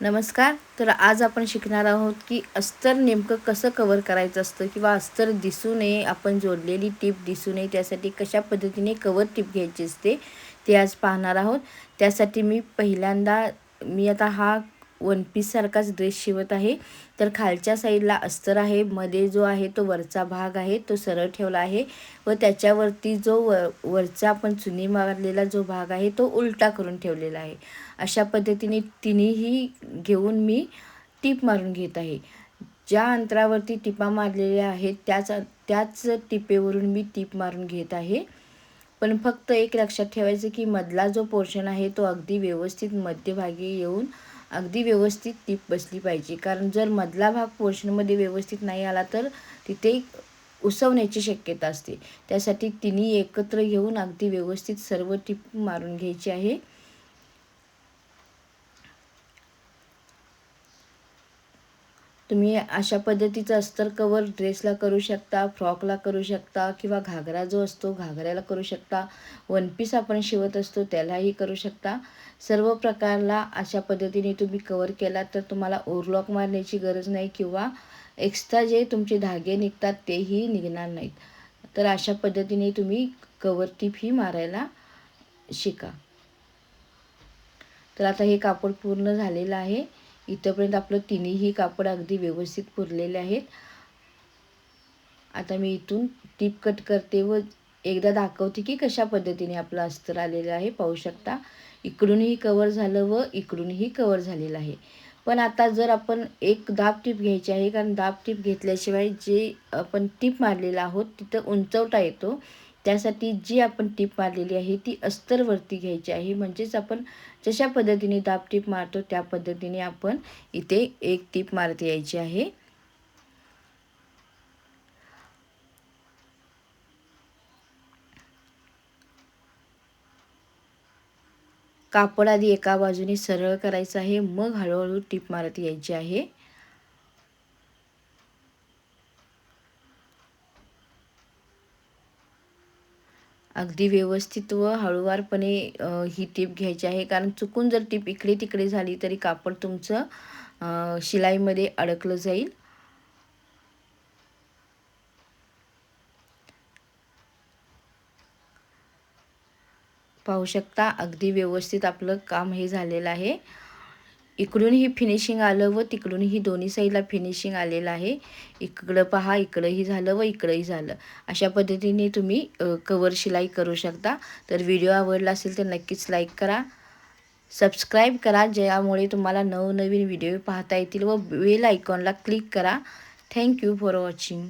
नमस्कार. तर आज आपण शिकणार आहोत की अस्तर नेमकं कसं कवर करायचं असतं किंवा अस्तर दिसू नये आपण जोडलेली टीप दिसू नये त्यासाठी कशा पद्धतीने कवर टीप घ्यायची असते ते आज पाहणार आहोत. त्यासाठी मी पहिल्यांदा मी आता हा वन पीससारखाच ड्रेस शिवत आहे. तर खालच्या साईडला अस्तर आहे. मध्ये जो आहे तो वरचा भाग आहे. तो सरळ ठेवला आहे. व त्याच्यावरती जो व वरचा आपण चुनी मारलेला जो भाग आहे तो उलटा करून ठेवलेला आहे. अशा पद्धतीने तिन्हीही घेऊन मी टीप मारून घेत आहे. ज्या अंतरावरती टिपा मारलेल्या आहेत त्याच त्याच टिपेवरून मी टीप मारून घेत आहे. पण फक्त एक लक्षात ठेवायचं की मधला जो पोर्शन आहे तो अगदी व्यवस्थित मध्यभागी येऊन अगदी व्यवस्थित टीप बसली पाहिजे. कारण जर मधला भाग पोर्शनमध्ये व्यवस्थित नाही आला तर तिथे उसवण्याची शक्यता असते. त्यासाठी तिन्ही एकत्र घेऊन अगदी व्यवस्थित सर्व टीप मारून घ्यायची आहे. तुम्ही अशा पद्धतीचं अस्तर कवर ड्रेसला करू शकता फ्रॉकला करू शकता किंवा घागरा जो असतो घागऱ्याला करू शकता. वन पीस आपण शिवत असतो त्यालाही करू शकता. सर्व प्रकारला अशा पद्धतीने तुम्ही कवर केला तर तुम्हाला ओरलॉक मारण्याची गरज नाही किंवा एक्स्ट्रा जे तुमचे धागे निघतात तेही निघणार नाहीत. तर अशा पद्धतीने तुम्ही कवर टीप ही मारायला शिका. तर आता हे कापड पूर्ण झालेलं आहे. इथंपर्यंत आपलं तिन्हीही कापड अगदी व्यवस्थित पुरलेले आहेत. आता मी इथून टीप कट करते व एकदा दाखवते की कशा पद्धतीने आपलं अस्तर आलेलं आहे. पाहू शकता इकडूनही कवर झालं व इकडूनही कवर झालेलं आहे. पण आता जर आपण एक दाब टीप घ्यायची आहे कारण दाब टीप घेतल्याशिवाय जे आपण टीप मारलेलं आहोत तिथं उंचवटा येतो. त्यासाठी जी आपण टीप मारलेली आहे ती अस्तरवरती घ्यायची आहे. म्हणजेच आपण जशा पद्धतीने दाब टीप मारतो त्या पद्धतीने आपण इथे एक टीप मारत यायची आहे. कापड आधी एका बाजूने सरळ करायचं आहे मग हळूहळू टीप मारत यायची आहे. अगदी व्यवस्थित व हळूवारपणे ही टीप घ्यायची आहे. कारण चुकून जर टीप इकडे तिकडे झाली तरी कापड तुमचं शिलाईमध्ये अडकलं जाईल. पाहू शकता अगदी व्यवस्थित आपलं काम हे झालेलं आहे. इकडूनही फिनिशिंग आलं व तिकडूनही दोन्ही साईडला फिनिशिंग आलेलं आहे. इकडं पहा इकडंही झालं व इकडंही झालं. अशा पद्धतीने तुम्ही कवर शिलाई करू शकता. तर व्हिडिओ आवडला असेल तर नक्कीच लाईक करा. सबस्क्राईब करा ज्यामुळे तुम्हाला नवनवीन व्हिडिओ पाहता येतील व बेल आयकॉनला क्लिक करा. Thank you for watching